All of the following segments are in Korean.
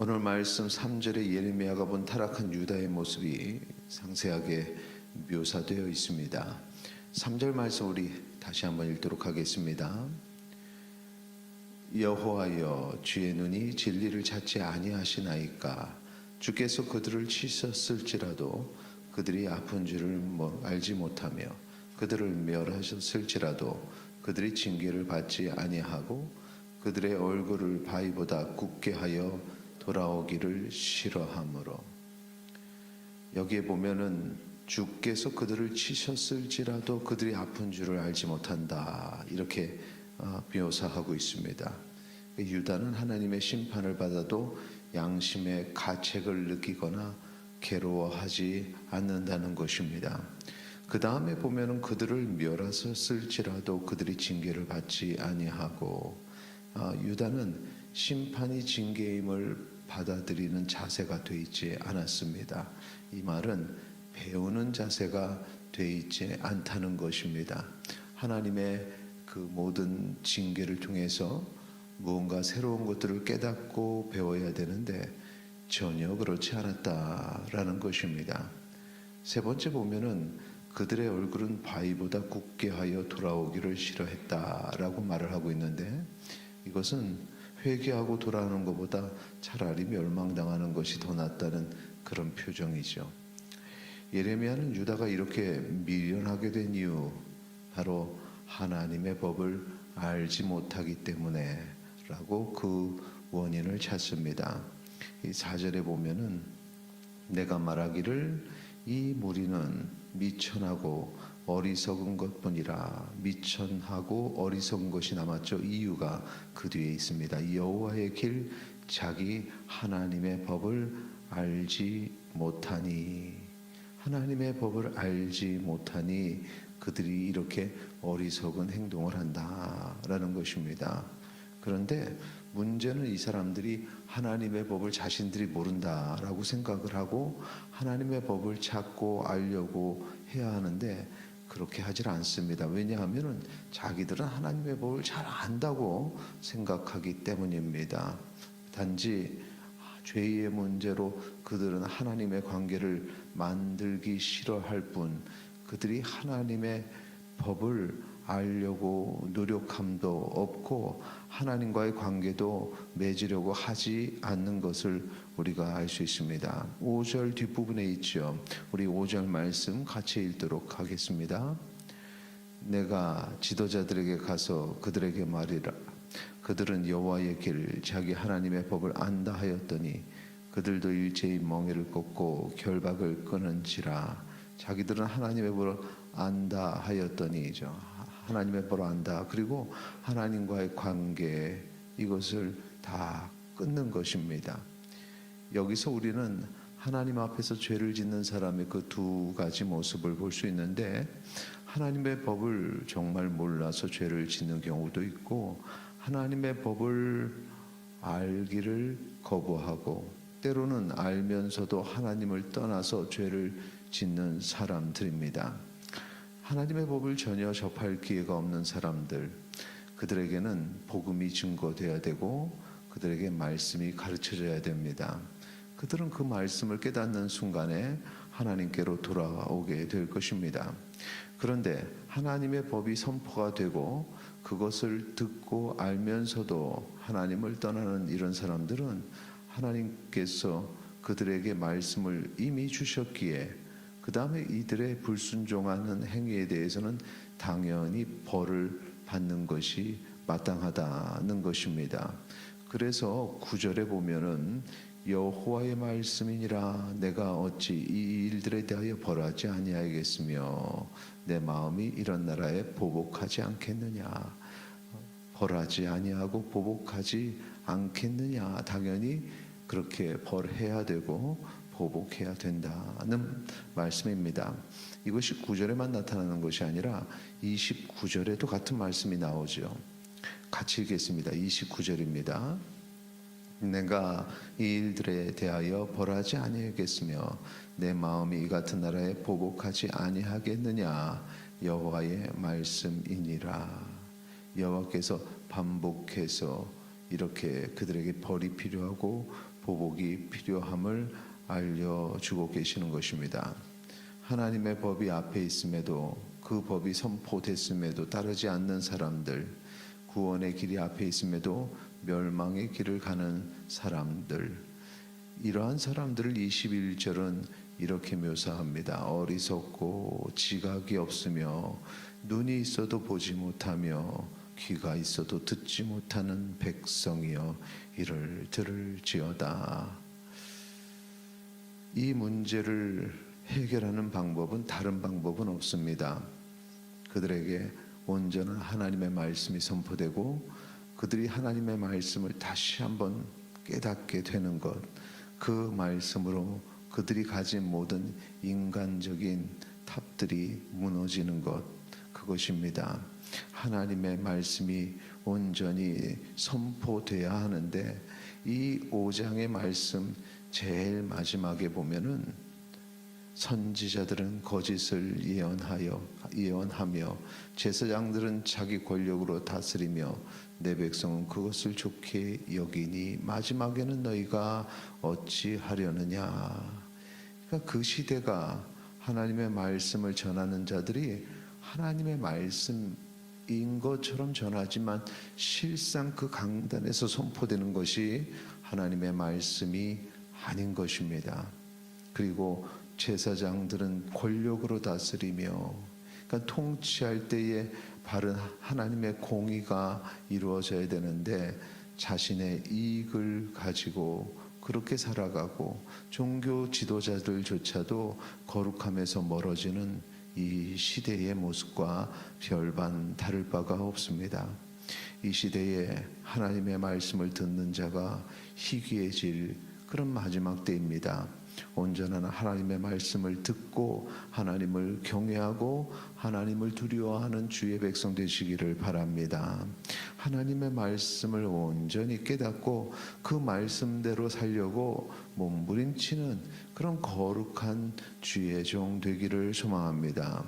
오늘 말씀 3절에 예레미야가 본 타락한 유다의 모습이 상세하게 묘사되어 있습니다. 3절 말씀 우리 다시 한번 읽도록 하겠습니다. 여호와여 주의 눈이 진리를 찾지 아니하시나이까 주께서 그들을 치셨을지라도 그들이 아픈 줄을 뭐 알지 못하며 그들을 멸하셨을지라도 그들이 징계를 받지 아니하고 그들의 얼굴을 바위보다 굳게 하여 돌아오기를 싫어하므로 여기에 보면은 주께서 그들을 치셨을지라도 그들이 아픈 줄을 알지 못한다 이렇게 어, 묘사하고 있습니다. 유다는 하나님의 심판을 받아도 양심의 가책을 느끼거나 괴로워하지 않는다는 것입니다. 그 다음에 보면은 그들을 멸하셨을지라도 그들이 징계를 받지 아니하고 아, 유다는 심판이 징계임을 받아들이는 자세가 돼 있지 않았습니다. 이 말은 배우는 자세가 돼 있지 않다는 것입니다. 하나님의 그 모든 징계를 통해서 무언가 새로운 것들을 깨닫고 배워야 되는데 전혀 그렇지 않았다라는 것입니다. 세 번째 보면은 그들의 얼굴은 바위보다 굳게 하여 돌아오기를 싫어했다라고 말을 하고 있는데 이것은 회개하고 돌아오는 것보다 차라리 멸망당하는 것이 더 낫다는 그런 표정이죠. 예레미야는 유다가 이렇게 미련하게 된 이유 바로 하나님의 법을 알지 못하기 때문에라고 그 원인을 찾습니다. 이 4절에 보면은 내가 말하기를 이 무리는 미천하고 어리석은 것뿐이라 미천하고 어리석은 것이 남았죠. 이유가 그 뒤에 있습니다. 여호와의 길 자기 하나님의 법을 알지 못하니 하나님의 법을 알지 못하니 그들이 이렇게 어리석은 행동을 한다라는 것입니다. 그런데 문제는 이 사람들이 하나님의 법을 자신들이 모른다라고 생각을 하고 하나님의 법을 찾고 알려고 해야 하는데 그렇게 하질 않습니다. 왜냐하면은 자기들은 하나님의 법을 잘 안다고 생각하기 때문입니다. 단지 죄의 문제로 그들은 하나님의 관계를 만들기 싫어할 뿐 그들이 하나님의 법을 알려고 노력함도 없고 하나님과의 관계도 맺으려고 하지 않는 것을 우리가 알 수 있습니다. 5절 뒷부분에 있죠. 우리 5절 말씀 같이 읽도록 하겠습니다. 내가 지도자들에게 가서 그들에게 말이라 그들은 여호와의 길 자기 하나님의 법을 안다 하였더니 그들도 일제히 멍에를 꺾고 결박을 끊은지라 자기들은 하나님의 법을 안다 하였더니죠 하나님의 법을 안다 그리고 하나님과의 관계 이것을 다 끊는 것입니다 여기서 우리는 하나님 앞에서 죄를 짓는 사람의 그 두 가지 모습을 볼 수 있는데 하나님의 법을 정말 몰라서 죄를 짓는 경우도 있고 하나님의 법을 알기를 거부하고 때로는 알면서도 하나님을 떠나서 죄를 짓는 사람들입니다. 하나님의 법을 전혀 접할 기회가 없는 사람들, 그들에게는 복음이 증거되어야 되고 그들에게 말씀이 가르쳐져야 됩니다. 그들은 그 말씀을 깨닫는 순간에 하나님께로 돌아오게 될 것입니다. 그런데 하나님의 법이 선포가 되고 그것을 듣고 알면서도 하나님을 떠나는 이런 사람들은 하나님께서 그들에게 말씀을 이미 주셨기에 그 다음에 이들의 불순종하는 행위에 대해서는 당연히 벌을 받는 것이 마땅하다는 것입니다. 그래서 구절에 보면은 여호와의 말씀이니라 내가 어찌 이 일들에 대하여 벌하지 아니하겠으며 내 마음이 이런 나라에 보복하지 않겠느냐 벌하지 아니하고 보복하지 않겠느냐 당연히 그렇게 벌해야 되고 보복해야 된다는 말씀입니다. 이것이 9절에만 나타나는 것이 아니라 29절에도 같은 말씀이 나오죠. 같이 읽겠습니다. 29절입니다. 내가 이 일들에 대하여 벌하지 아니하겠으며 내 마음이 이 같은 나라에 보복하지 아니하겠느냐 여호와의 말씀이니라 여호와께서 반복해서 이렇게 그들에게 벌이 필요하고 보복이 필요함을 알려주고 계시는 것입니다. 하나님의 법이 앞에 있음에도 그 법이 선포됐음에도 따르지 않는 사람들, 구원의 길이 앞에 있음에도 멸망의 길을 가는 사람들, 이러한 사람들을 21절은 이렇게 묘사합니다. 어리석고 지각이 없으며 눈이 있어도 보지 못하며 귀가 있어도 듣지 못하는 백성이여 이를 들을지어다. 이 문제를 해결하는 방법은 다른 방법은 없습니다. 그들에게 온전한 하나님의 말씀이 선포되고 그들이 하나님의 말씀을 다시 한번 깨닫게 되는 것, 그 말씀으로 그들이 가진 모든 인간적인 탑들이 무너지는 것, 그것입니다. 하나님의 말씀이 온전히 선포돼야 하는데 이 5장의 말씀 제일 마지막에 보면은 선지자들은 거짓을 예언하여 예언하며 제사장들은 자기 권력으로 다스리며 내 백성은 그것을 좋게 여기니 마지막에는 너희가 어찌 하려느냐. 그러니까 그 시대가 하나님의 말씀을 전하는 자들이 하나님의 말씀인 것처럼 전하지만 실상 그 강단에서 선포되는 것이 하나님의 말씀이 아닌 것입니다. 그리고 제사장들은 권력으로 다스리며 그러니까 통치할 때에 바른 하나님의 공의가 이루어져야 되는데 자신의 이익을 가지고 그렇게 살아가고 종교 지도자들조차도 거룩함에서 멀어지는 이 시대의 모습과 별반 다를 바가 없습니다. 이 시대에 하나님의 말씀을 듣는 자가 희귀해질 그런 마지막 때입니다. 온전한 하나님의 말씀을 듣고 하나님을 경외하고 하나님을 두려워하는 주의 백성 되시기를 바랍니다. 하나님의 말씀을 온전히 깨닫고 그 말씀대로 살려고 몸부림치는 그런 거룩한 주의 종 되기를 소망합니다.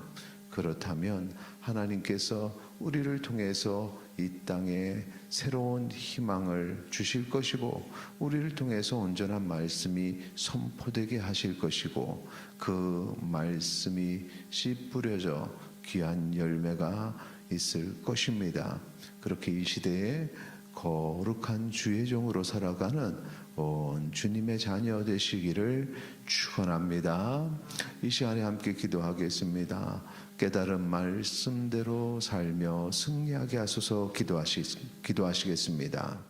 그렇다면 하나님께서 우리를 통해서 이 땅에 새로운 희망을 주실 것이고 우리를 통해서 온전한 말씀이 선포되게 하실 것이고 그 말씀이 씨 뿌려져 귀한 열매가 있을 것입니다. 그렇게 이 시대에 거룩한 주의 종으로 살아가는 온 주님의 자녀 되시기를 축원합니다. 이 시간에 함께 기도하겠습니다. 깨달은 말씀대로 살며 승리하게 하소서 기도하시, 기도하시겠습니다.